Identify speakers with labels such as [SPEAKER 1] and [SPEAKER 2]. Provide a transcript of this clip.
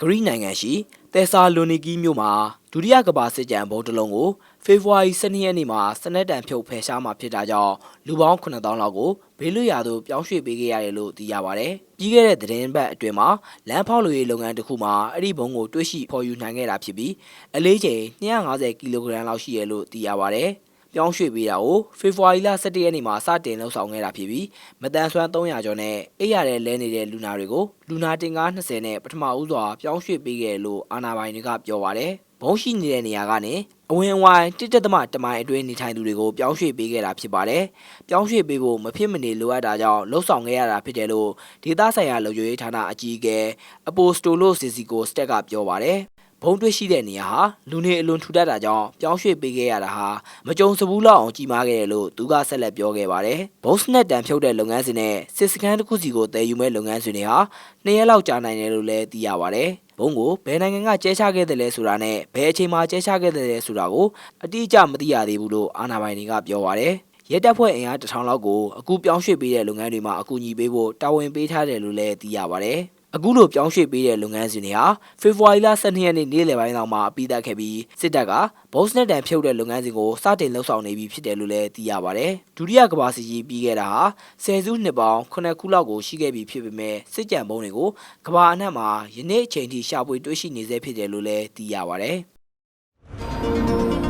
[SPEAKER 1] ဂရိနိုင်ငံရှိတက်ဆာလိုနီကီမြို့မှာဒုတိယကမ္ဘာစစ်ကြံဘုံတစ်လုံးကိုဖေဖော်ဝါရီ12ရက်နေ့မှာစနက်တံဖြုတ်ဖယ်ရှားမှာဖြစ်တာကြောင့်လူပေါင်း9000လောက်ကိုဘေးလွတ်ရာသို့ပြောင်းရွှေ့ပေးခဲ့ရတယ်လို့သိရပါဗျ။ပြီးခဲ့တဲ့သတင်းပတ်အတွင်းမှာလမ်းဖောက်လို့ရေးလုပ်ငန်းတစ်ခုမှာအဲ့ဒီဘုံကိုတွဲရှိဖော်ယူနိုင်ခဲ့တာဖြစ်ပြီးအလေးချိန်250ကီလိုဂရမ်လောက်ရှိရလို့သိရပါဗျ။ ပြောင်းရွှေ့ပေးတာကိုဖေဖော်ဝါရီလ17ရက်နေ့မှာစတင်လှုပ်ဆောင်ခဲ့တာဖြစ်ပြီးမတန်ဆွမ်း300ကျော်နဲ့အိပ်ရတဲ့လဲနေတဲ့လူနာတွေကိုလူနာတင်ကား20နဲ့ပထမဦးစွာပြောင်းရွှေ့ပေးခဲ့တယ်လို့အာဏာပိုင်တွေကပြောပါတယ်။ဘုံရှိနေတဲ့နေရာကနေအဝင်အဝိုင်းတစ်တက်သမတမိုင်အတွင်းနေထိုင်သူတွေကိုပြောင်းရွှေ့ပေးခဲ့တာဖြစ်ပါတယ်။ပြောင်းရွှေ့ပေးဖို့မဖြစ်မနေလိုအပ်တာကြောင့်လှုပ်ဆောင်ခဲ့ရတာဖြစ်တယ်လို့ဒေသဆိုင်ရာလုံခြုံရေးဌာနအကြီးအကဲအပိုစတိုလိုစီစီကိုစတက်ကပြောပါတယ်။ ဘုံတွေ့ရှိတဲ့နေရာဟာလူနေအလွန်ထူထပ်တာကြောင့်ပြောင်းရွှေ့ပေးခဲ့ရတာဟာမကြုံစဘူးလောက်အောင်ကြီးမားခဲ့တယ်လို့သူကဆက်လက်ပြောခဲ့ပါတယ်။ဘုံစနက်တန်ဖြုတ်တဲ့လုပ်ငန်းစဉ်နဲ့စစ်စခန်းတစ်ခုစီကိုတည်ယူမဲ့လုပ်ငန်းစဉ်တွေဟာနှစ်ရက်လောက်ကြာနိုင်တယ်လို့လည်းသိရပါတယ်။ဘုံကိုဘယ်နိုင်ငံကကျဲချခဲ့တယ်လဲဆိုတာနဲ့ဘယ်အချိန်မှာကျဲချခဲ့တယ်လဲဆိုတာကိုအတိအကျမသိရသေးဘူးလို့အာဏာပိုင်တွေကပြောပါတယ်။ရဲတပ်ဖွဲ့အင်အားတစ်ထောင်လောက်ကိုအခုပြောင်းရွှေ့ပေးတဲ့လုပ်ငန်းတွေမှာအကူအညီပေးဖို့တာဝန်ပေးထားတယ်လို့လည်းသိရပါတယ်။ အခုလိုပြောင်းရွှေ့ပေးတဲ့လုပ်ငန်းစဉ်တွေဟာဖေဖော်ဝါရီလ12ရက်နေ့နေ့လယ်ပိုင်းလောက်မှာပြီးသတ်ခဲ့ပြီးစစ်တပ်ကဘုံစနက်တန်ဖြုတ်တဲ့လုပ်ငန်းစဉ်ကိုစတင်လှုပ်ဆောင်နေပြီဖြစ်တယ်လို့လည်းသိရပါတယ်။ဒုတိယကမ္ဘာစစ်ကြီးပြီးခဲ့တာဟာဆယ်စုနှစ်ပေါင်း9ခုလောက်ကိုရှိခဲ့ပြီဖြစ်ပေမဲ့စစ်ကြံဘုံတွေကိုကမ္ဘာအနှံ့မှာယနေ့အချိန်ထိရှာဖွေတွေ့ရှိနေဆဲဖြစ်တယ်လို့လည်းသိရပါတယ်။